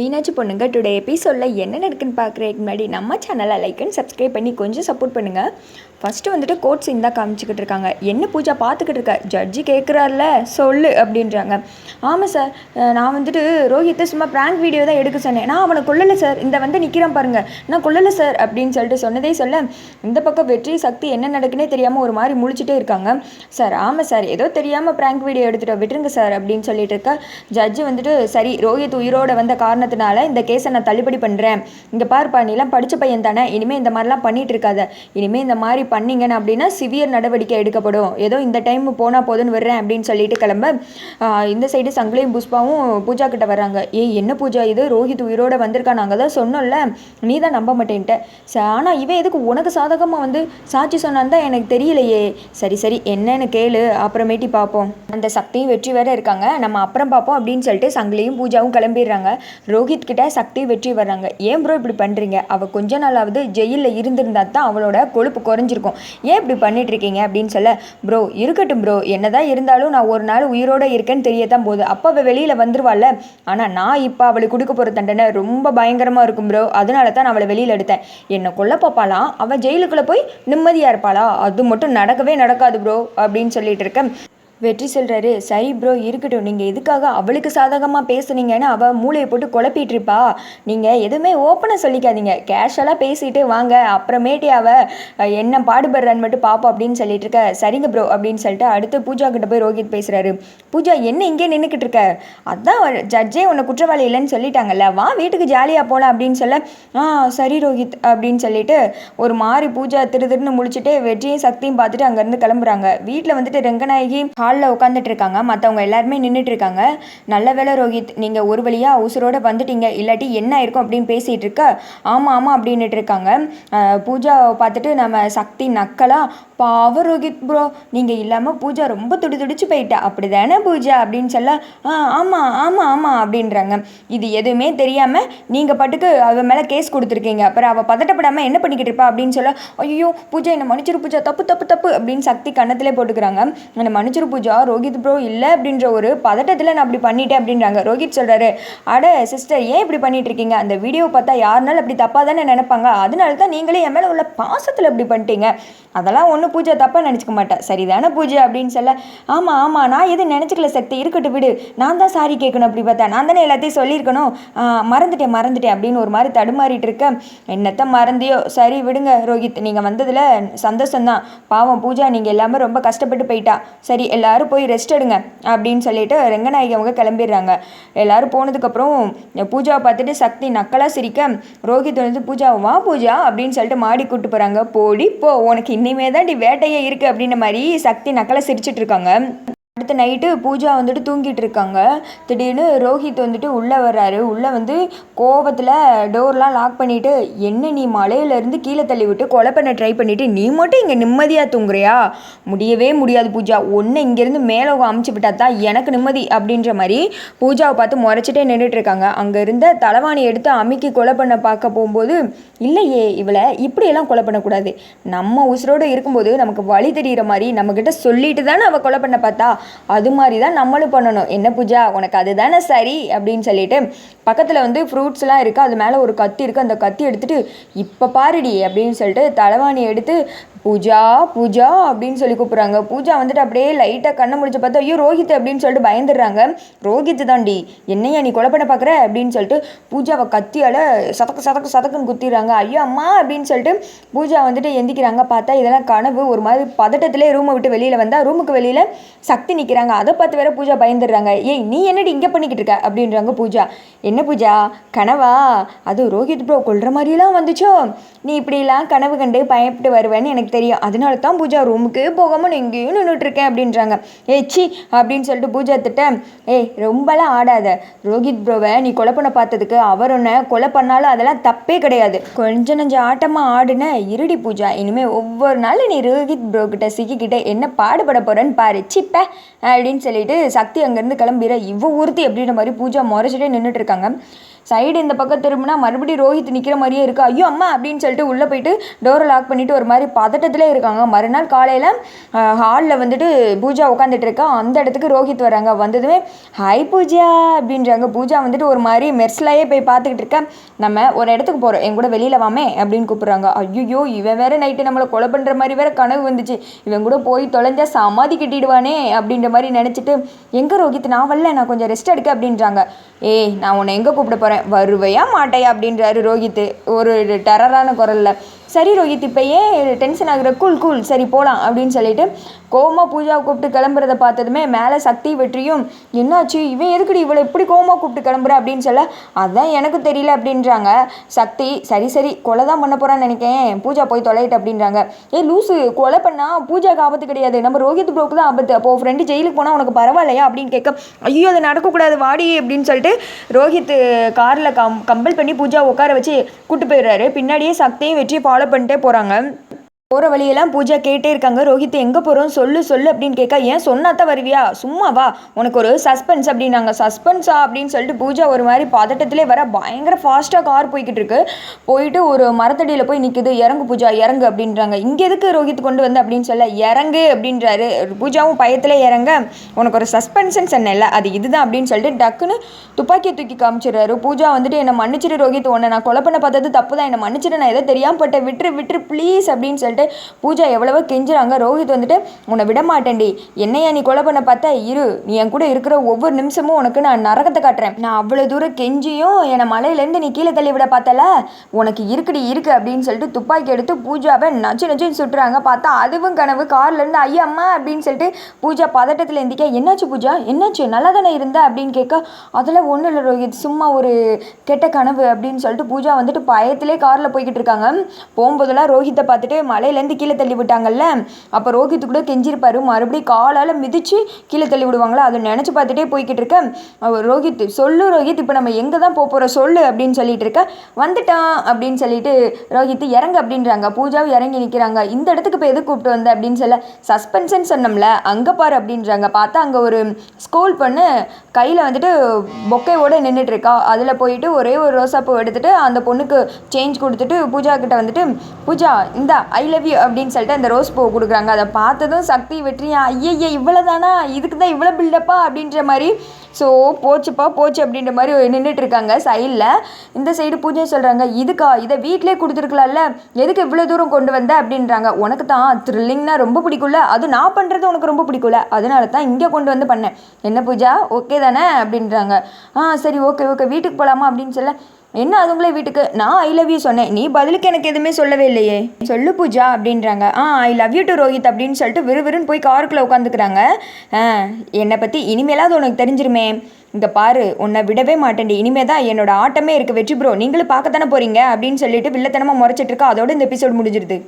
மீனாட்சி பொண்ணுங்க டுடே எபிசோடில் என்ன நடக்குன்னு பார்க்குறதுக்கு முன்னாடி நம்ம சேனலை லைக் அண்ட் சப்ஸ்கிரைப் பண்ணி கொஞ்சம் சப்போர்ட் பண்ணுங்கள் ஃபஸ்ட்டு வந்துட்டு கோட் சீன் தான் காமிச்சிக்கிட்டு இருக்காங்க. என்ன பூஜா பார்த்துக்கிட்டு இருக்க? ஜட்ஜி கேட்குறாருல சொல்லு அப்படின்றாங்க. ஆமாம் சார் நான் வந்துட்டு ரோஹித்தை சும்மா ப்ராங்க் வீடியோ தான் எடுக்க சொன்னேன். நான் அவனை கொல்லலை சார் இந்த வந்து நிற்கிறான் பாருங்கள் நான் கொல்லலை சார் அப்படின்னு சொல்லிட்டு சொன்னதே சொல்ல இந்த பக்கம் வெற்றி சக்தி என்ன நடக்குன்னே தெரியாமல் ஒரு மாதிரி முழிச்சிட்டே இருக்காங்க. சார் ஆமாம் சார் ஏதோ தெரியாமல் ப்ராங்க் வீடியோ எடுத்துகிட்டு விட்டுருங்க சார் அப்படின்னு சொல்லிட்டு இருக்க. ஜட்ஜு வந்துட்டு சரி ரோஹித் உயிரோட வந்த காரணம் காரணத்தினால இந்த கேஸை நான் தள்ளுபடி பண்ணுறேன் இங்கே பாருப்பா நீலாம் படித்த பையன் தானே. இனிமேல் இந்த மாதிரிலாம் பண்ணிட்டு இருக்காத. இனிமேல் இந்த மாதிரி பண்ணிங்கன்னு அப்படின்னா சிவியர் நடவடிக்கை எடுக்கப்படும். ஏதோ இந்த டைம் போனால் போதுன்னு வர்றேன் அப்படின்னு சொல்லிட்டு கிளம்ப இந்த சைடு சங்கிலியும் புஷ்பாவும் பூஜா கிட்ட வர்றாங்க. ஏய் என்ன பூஜா இது? ரோஹித் உயிரோட வந்திருக்கா நாங்கள் தான் சொன்னோம்ல. நீ தான் நம்ப மாட்டேன்ட்ட. ஆனால் இவன் எதுக்கு உனக்கு சாதகமாக வந்து சாட்சி சொன்னான் தான் எனக்கு தெரியலையே. சரி சரி என்னன்னு கேளு. அப்புறமேட்டி பார்ப்போம் அந்த சக்தியும் வெற்றி வேற இருக்காங்க. நம்ம அப்புறம் பார்ப்போம் அப்படின்னு சொல்லிட்டு சங்கிலியும் பூஜாவும் கிளம்பிடுறாங்க. ரோஹித் கிட்ட சக்தி வெற்றி வர்றாங்க. ஏன் ப்ரோ இப்படி பண்ணுறீங்க அவள் கொஞ்ச நாளாவது ஜெயிலில் இருந்திருந்தா தான் அவளோட கொழுப்பு குறைஞ்சிருக்கும். ஏன் இப்படி பண்ணிட்டுருக்கீங்க அப்படின்னு சொல்ல ப்ரோ இருக்கட்டும் ப்ரோ என்னதான் இருந்தாலும் நான் ஒரு நாள் உயிரோட இருக்கேன்னு தெரியத்தான் போகுது. அப்போ அவள் வெளியில் வந்துருவாள்ல. ஆனால் நான் இப்போ அவளுக்கு கொடுக்க போகிற தண்டனை ரொம்ப பயங்கரமாக இருக்கும் ப்ரோ அதனால தான் நான் அவளை வெளியில் எடுத்தேன். என்னை கொல்ல பார்ப்பாளாம் அவள் ஜெயிலுக்குள்ளே போய் நிம்மதியாக இருப்பாளா? அது மட்டும் நடக்கவே நடக்காது ப்ரோ அப்படின்னு சொல்லிட்டு இருக்கேன். வெற்றி சொல்கிறாரு சரி ப்ரோ இருக்கட்டும். நீங்கள் எதுக்காக அவளுக்கு சாதகமாக பேசுனீங்கன்னு அவள் மூளையை போட்டு குழப்பிட்டு இருப்பா நீங்கள் எதுவுமே ஓப்பனாக சொல்லிக்காதீங்க. கேஷுவலாக பேசிட்டு வாங்க. அப்புறமேட்டி அவள் என்ன பாடுபடுறான்னு மட்டும் பார்ப்போம் அப்படின்னு சொல்லிட்டு இருக்க. சரிங்க ப்ரோ அப்படின்னு சொல்லிட்டு அடுத்து பூஜா கிட்ட போய் ரோஹித் பேசுகிறாரு பூஜா என்ன இங்கே நின்றுக்கிட்டு இருக்க? அதான் ஜட்ஜே உன்னை குற்றவாளி இல்லைன்னு சொல்லிட்டாங்கல்ல. வா வீட்டுக்கு ஜாலியாக போகலாம் அப்படின்னு சொல்ல ஆ சரி ரோஹித் அப்படின்னு சொல்லிட்டு ஒரு மாதிரி பூஜா திரு திருன்னு முழிச்சிட்டு வெற்றியும் சக்தியும் பார்த்துட்டு அங்கேருந்து கிளம்புறாங்க. வீட்டில் வந்துட்டு ரெங்கநாயகி ஹாலில் உட்காந்துட்டு இருக்காங்க மற்றவங்க எல்லாருமே நின்றுட்டு இருக்காங்க நல்ல வேளை ரோஹித் நீங்கள் ஒரு வழியாக அவசரோடு வந்துட்டீங்க. இல்லாட்டி என்ன இருக்கும் அப்படின்னு பேசிகிட்டு இருக்க ஆமாம் ஆமாம் அப்படின்னுட்டு இருக்காங்க பூஜாவை பார்த்துட்டு நம்ம சக்தி நக்கலாக பாவ ரோஹித் ப்ரோ நீங்கள் இல்லாமல் பூஜா ரொம்ப துடி துடிச்சு போயிட்டா. அப்படி தானே பூஜா? அப்படின்னு சொல்ல ஆ ஆமாம் ஆமாம் ஆமாம் அப்படின்றாங்க. இது எதுவுமே தெரியாமல் நீங்கள் பாட்டுக்கு அவ மேலே கேஸ் கொடுத்துருக்கீங்க. அப்புறம் அவள் பதட்டப்படாமல் என்ன பண்ணிக்கிட்டு இருப்பா? அப்படின்னு சொல்ல ஐயோ பூஜா என்ன மன்னிச்சிரு பூஜா தப்பு தப்பு தப்பு அப்படின்னு சக்தி கன்னத்திலே போட்டுக்கிறாங்க. அந்த மன்னிச்சிரு பூஜா ரோஹித் ப்ரோ இல்லை அப்படின்ற ஒரு பதட்டத்தில் நான் அப்படி பண்ணிட்டேன் அப்படின்றாங்க. ரோஹித் சொல்கிறாரு அட சிஸ்டர் ஏன் இப்படி பண்ணிட்டு இருக்கீங்க? அந்த வீடியோ பார்த்தா யாருனாலும் அப்படி தப்பாக தானே நினைப்பாங்க. அதனால தான் நீங்களே என் மேலே உள்ள பாசத்தில் இப்படி பண்ணிட்டீங்க. அதெல்லாம் ஒன்றும் பூஜை தப்பாக நினச்சிக்க மாட்டேன் சரிதானே பூஜை அப்படின்னு சொல்ல ஆமாம் ஆமாம் நான் எதுவும் நினச்சிக்கல சக்தி. இருக்கட்டும் விடு. நான் தான் சாரி கேட்கணும் அப்படி பார்த்தா. நான் தானே எல்லாத்தையும் சொல்லியிருக்கணும். மறந்துட்டேன் மறந்துட்டேன் அப்படின்னு ஒரு மாதிரி தடுமாறிட்டு இருக்கேன் என்னத்தை மறந்தியோ. சரி விடுங்க ரோஹித். நீங்கள் வந்ததில் சந்தோஷம்தான். பாவம் பூஜா நீங்கள் எல்லாமே ரொம்ப கஷ்டப்பட்டு போயிட்டா. சரி எல்லாரும் போய் ரெஸ்ட் எடுங்க அப்படின்னு சொல்லிட்டு ரெங்கநாயகி அவங்க கிளம்பிடுறாங்க. எல்லாரும் போனதுக்கப்புறம் பூஜாவை பார்த்துட்டு சக்தி நக்கலாக சிரிக்க ரோஹித் வந்து பூஜா வா பூஜா அப்படின்னு சொல்லிட்டு மாடி கூப்பிட்டு போகிறாங்க போடி போ. உனக்கு இனிமே தான் வேட்டையே இருக்குது அப்படின்ற மாதிரி சக்தி நக்கலை சிரிச்சிட்டு இருக்காங்க. அடுத்த நைட்டு பூஜா வந்துட்டு தூங்கிட்டு இருக்காங்க திடீர்னு ரோஹித் வந்துட்டு உள்ளே வர்றாரு. உள்ளே வந்து கோவத்தில் டோர்லாம் லாக் பண்ணிவிட்டு என்ன நீ மலையிலேருந்து கீழே தள்ளி விட்டு கொலை பண்ண ட்ரை பண்ணிவிட்டு நீ மட்டும் இங்கே நிம்மதியாக தூங்குறியா? முடியவே முடியாது பூஜா. ஒன்று இங்கேருந்து மேலே அமுச்சு விட்டா தான் எனக்கு நிம்மதி அப்படின்ற மாதிரி பூஜாவை பார்த்து முறைச்சிட்டே நின்றுட்டு இருக்காங்க அங்கே இருந்த தலைவாணி எடுத்து அமுக்கி கொலை பண்ண பார்க்க போகும்போது இல்லையே இவளை இப்படியெல்லாம் கொலை பண்ணக்கூடாது நம்ம உசுரோடு இருக்கும்போது நமக்கு வழி தெரிகிற மாதிரி நம்மக்கிட்ட சொல்லிட்டு தானே அவள் கொலை பண்ண பார்த்தா? அது மாதிரி தான் நம்மளும் பண்ணணும். என்ன பூஜா உனக்கு அதுதானே சரி? அப்படின்னு சொல்லிட்டு பக்கத்தில் வந்து ஃப்ரூட்ஸ்லாம் இருக்குது அது மேலே ஒரு கத்தி இருக்குது அந்த கத்தி எடுத்துகிட்டு இப்போ பாருடி அப்படின்னு சொல்லிட்டு தலைவாணி எடுத்து பூஜா பூஜா அப்படின்னு சொல்லி கூப்பிட்றாங்க. பூஜா வந்துட்டு அப்படியே லைட்டாக கண்ணை முடிச்சு பார்த்தா ஐயோ ரோஹித் அப்படின்னு சொல்லிட்டு பயந்துடுறாங்க. ரோஹித் தாண்டி என்னையா நீ கொலை பண்ண பார்க்குற? அப்படின்னு சொல்லிட்டு பூஜாவை கத்தியால் சதக்கு சதக்கு சதக்குன்னு குத்திடுறாங்க. ஐயோ அம்மா அப்படின்னு சொல்லிட்டு பூஜா வந்துட்டு எந்திக்கிறாங்க. பார்த்தா இதெல்லாம் கனவு. ஒரு மாதிரி பதட்டத்திலே ரூமை விட்டு வெளியில் வந்தால் ரூமுக்கு வெளியில் சக்தி நிற்கிறாங்க அதை பார்த்து வேற பூஜா பயந்துடுறாங்க. ஏய் நீ என்னடி இங்கே பண்ணிக்கிட்டு இருக்க? அப்படின்றாங்க பூஜா. என்ன பூஜா? கனவா? அது ரோஹித் ப்ரோ கொள்கிற மாதிரிலாம் வந்துச்சோ? நீ இப்படிலாம் கனவு கண்டு பயப்பட்டு வருவேன்னு எனக்கு தெரியும். அதனால தான் பூஜா ரூமுக்கு போகாமல் நான் இங்கேயும் நின்றுட்டு இருக்கேன் அப்படின்றாங்க. ஏய் சி அப்படின்னு சொல்லிட்டு பூஜா திட்ட ஏய் ரொம்பலாம் ஆடாத. ரோஹித் ப்ரோவை நீ கொலை பண்ண பார்த்ததுக்கு அவர் ஒன்று கொலை பண்ணாலும் அதெல்லாம் தப்பே கிடையாது. கொஞ்ச நஞ்ச ஆட்டமாக ஆடுன இருடி பூஜா. இனிமேல் ஒவ்வொரு நாளும் நீ ரோஹித் ப்ரோ கிட்ட சிக்கிக்கிட்ட என்ன பாடுபட போகிறேன்னு பாரு. சிப்ப அப்படின்னு சொல்லிட்டு சக்தி அங்கேருந்து கிளம்பிற இவ்வளோ ஊர்த்தி அப்படின்ற மாதிரி பூஜா முறைச்சிட்டே நின்றுட்டு இருக்காங்க சைடு இந்த பக்கம் திரும்பினா மறுபடியும் ரோஹித் நிற்கிற மாதிரியே இருக்குது ஐயோ அம்மா அப்படின்னு சொல்லிட்டு உள்ளே போயிட்டு டோரை லாக் பண்ணிட்டு ஒரு மாதிரி பதட்டத்தில் இருக்காங்க. மறுநாள் காலையில் ஹாலில் வந்துட்டு பூஜா உட்காந்துட்டு இருக்கா. அந்த இடத்துக்கு ரோஹித் வராங்க. வந்ததுமே ஹாய் பூஜா அப்படின்றாங்க. பூஜா வந்துட்டு ஒரு மாதிரி மெர்ஸ்லாயே போய் பார்த்துக்கிட்டு இருக்க. நம்ம ஒரு இடத்துக்கு போகிறோம் என் கூட வெளியில் வாமே அப்படின்னு கூப்பிட்றாங்க. ஐயோ இவன் வேற நைட்டு நம்மளை கொலை பண்ணுற மாதிரி வேற கனவு வந்துச்சு. இவன் கூட போய் தொலைஞ்சா சமாதி கட்டிடுவானே அப்படின்ற மாதிரி நினச்சிட்டு எங்கே ரோஹித்? நான் வரல. நான் கொஞ்சம் ரெஸ்ட் எடுக்க அப்படின்றாங்க. ஏய் நான் உன்னை எங்கே கூப்பிட போகிறேன் வருவையா மாட்டையா அப்படின்றாரு ரோஹித் ஒரு டெரரான குரலில். சரி ரோஹித் இப்போ ஏன் டென்ஷன் ஆகுற? கூல் கூல் சரி போகலாம் அப்படின்னு சொல்லிட்டு கோமா பூஜாவை கூப்பிட்டு கிளம்புறத பார்த்ததுமே மேலே சக்தி வெற்றியும் என்னாச்சு? இவன் எதுக்குடி இவளை இப்படி கோமா கூப்பிட்டு கிளம்புற? அப்படின்னு சொல்ல அதான் எனக்கு தெரியல அப்படின்றாங்க. சக்தி சரி சரி கொலை தான் பண்ண போகிறான்னு நினைக்கிறேன் பூஜா போய் தொலைட்டு அப்படின்றாங்க. ஏ லூஸு கொலை பண்ணால் பூஜாவுக்கு ஆபத்து கிடையாது. நம்ம ரோஹித் ப்ரோக்கு தான் ஆபத்து. அப்போ ஃப்ரெண்டு ஜெயிலுக்கு போனால் உனக்கு பரவாயில்லையா? அப்படின்னு கேட்க ஐயோ அது நடக்கக்கூடாது வாடி அப்படின்னு சொல்லிட்டு ரோஹித் காரில் கம் கம்பல் பண்ணி பூஜா உட்கார வச்சு கூட்டு போயிடுறாரு. பின்னாடியே சக்தியும் வெற்றி ஃபாலோ பண்ணிட்டே போகிறாங்க போகிற வழியெல்லாம் பூஜா கேட்டே இருக்காங்க. ரோஹித் எங்கே போகிறோம் சொல்லு சொல்லு அப்படின்னு கேட்க ஏன் சொன்னாதான் வருவியா? சும்மா வா. உனக்கு ஒரு சஸ்பென்ஸ் அப்படின்னாங்க. சஸ்பென்ஸா? அப்படின்னு சொல்லிட்டு பூஜா ஒரு மாதிரி பதட்டத்திலே வர பயங்கர ஃபாஸ்ட்டாக கார் போய்கிட்டு இருக்கு. போயிட்டு ஒரு மரத்தடியில் போய் நிற்குது இறங்கு பூஜா இறங்கு அப்படின்றாங்க. இங்கே எதுக்கு ரோஹித் கொண்டு வந்து? அப்படின்னு சொல்ல இறங்கு அப்படின்றாரு. பூஜாவும் பயத்தில் இறங்க உனக்கு ஒரு சஸ்பென்ஷன் சொன்னேன்ல அது இதுதான் அப்படின்னு சொல்லிட்டு டக்குன்னு துப்பாக்கியை தூக்கி காமிச்சிடுறாரு. பூஜா வந்துட்டு என்னை மன்னிச்சிடு ரோஹித் உன்னை நான் கொலை பண்ண பார்த்தது தப்பு தான் என்னை மன்னிச்சிரு நான் எதை தெரியாமல் பட்ட விட்டுரு விட்டுரு ப்ளீஸ் அப்படின்னு சொல்லிட்டு பூஜா எவ்வளவோ கெஞ்சுறாங்க. ரோஹித் வந்துட்டு உன்னை விட மாட்டேன்டி என்னையா நீ கொலை பண்ண பார்த்தா? இரு. நீ என் கூட இருக்கிற ஒவ்வொரு நிமிஷமும் உனக்கு நான் நரகத்தை காட்டுறேன். நான் அவ்வளோ தூரம் கெஞ்சியும் என்னை மலையிலேருந்து நீ கீழே தள்ளி விட பார்த்தல? உனக்கு இருக்குடி இருக்கு அப்படின்னு சொல்லிட்டு துப்பாக்கி எடுத்து பூஜாவை நச்சு நச்சுன்னு சுட்டுறாங்க. பார்த்தா அதுவும் கனவு. கார்லேருந்து ஐயா அம்மா அப்படின்னு சொல்லிட்டு பூஜா பதட்டத்தில் எந்திக்க என்னாச்சு பூஜா? என்னாச்சு? நல்லா தானே இருந்த? அப்படின்னு கேட்க அதெல்லாம் ஒன்றும் இல்லை ரோஹித். சும்மா ஒரு கெட்ட கனவு அப்படின்னு சொல்லிட்டு பூஜா வந்துட்டு பயத்திலே காரில் போய்கிட்டு இருக்காங்க. போகும்போதெல்லாம் ரோஹித்தை பார்த்துட்டு மலை மலையிலேருந்து கீழே தள்ளி விட்டாங்கல்ல? அப்போ ரோஹித் கூட கெஞ்சிருப்பாரு. மறுபடியும் காலால் மிதிச்சு கீழே தள்ளி விடுவாங்களா? அதை நினச்சி பார்த்துட்டே போய்கிட்டு இருக்கேன் ரோஹித் சொல்லு ரோஹித் இப்போ நம்ம எங்கே தான் போக போகிறோம் சொல்லு அப்படின்னு சொல்லிட்டு இருக்க. வந்துட்டான் அப்படின்னு சொல்லிட்டு ரோஹித் இறங்கு அப்படின்றாங்க. பூஜாவும் இறங்கி நிற்கிறாங்க இந்த இடத்துக்கு இப்போ எது கூப்பிட்டு வந்த? அப்படின்னு சொல்ல சஸ்பென்ஷன் சொன்னோம்ல அங்கே பாரு அப்படின்றாங்க. பார்த்தா அங்கே ஒரு ஸ்கூல் பொண்ணு கையில் வந்துட்டு பொக்கையோடு நின்றுட்டு இருக்கா. அதில் போயிட்டு ஒரே ஒரு ரோசாப்பூ எடுத்துட்டு அந்த பொண்ணுக்கு சேஞ்ச் கொடுத்துட்டு பூஜா கிட்ட வந்துட்டு பூஜா இந்தா ஐ லவ் யூ அப்படின்னு சொல்லிட்டு அந்த ரோஸ் பூ கொடுக்குறாங்க. அதை பார்த்ததும் சக்தி வெற்றியா ஐயய்ய இவ்வளோ தானா இதுக்கு தான் இவ்வளோ பில்டப்பா அப்படின்ற மாதிரி ஸோ போச்சுப்பா போச்சு அப்படின்ற மாதிரி நின்றுட்டு இருக்காங்க சைடில் இந்த சைடு பூஜை சொல்கிறாங்க இதுக்கா இதை வீட்டிலே கொடுத்துருக்கலாம்ல? எதுக்கு இவ்வளோ தூரம் கொண்டு வந்த? அப்படின்றாங்க. உனக்கு தான் த்ரில்லிங்னா ரொம்ப பிடிக்கும்ல? அது நான் பண்ணுறது உனக்கு ரொம்ப பிடிக்கும்ல? அதனால தான் இங்கே கொண்டு வந்து பண்ணேன். என்ன பூஜா? ஓகே தானே? அப்படின்றாங்க. ஆ சரி ஓகே ஓகே வீட்டுக்கு போகலாமா அப்படின்னு சொல்ல என்ன அதுங்களே வீட்டுக்கு? நான் ஐ லவ் யூ சொன்னேன். நீ பதிலுக்கு எனக்கு எதுவுமே சொல்லவே இல்லையே. சொல்லு பூஜா அப்படின்றாங்க. ஆ I love you to Rohit அப்படின்னு சொல்லிட்டு விறுவிறுன்னு போய் காருக்குள்ளே உட்காந்துக்கிறாங்க ஆ என்னை பற்றி இனிமேலாவது உனக்கு தெரிஞ்சிருமே. இங்கே பாரு உன்னை விடவே மாட்டேன்டி. இனிமே தான் என்னோட ஆட்டமே இருக்குது வெற்றி ப்ரோ நீங்களும் பார்க்கத்தானே போகிறீங்க அப்படின்னு சொல்லிட்டு வில்லத்தனமாக முறைச்சிட்டு இருக்கா. அதோட இந்த எபிசோட் முடிஞ்சிருது.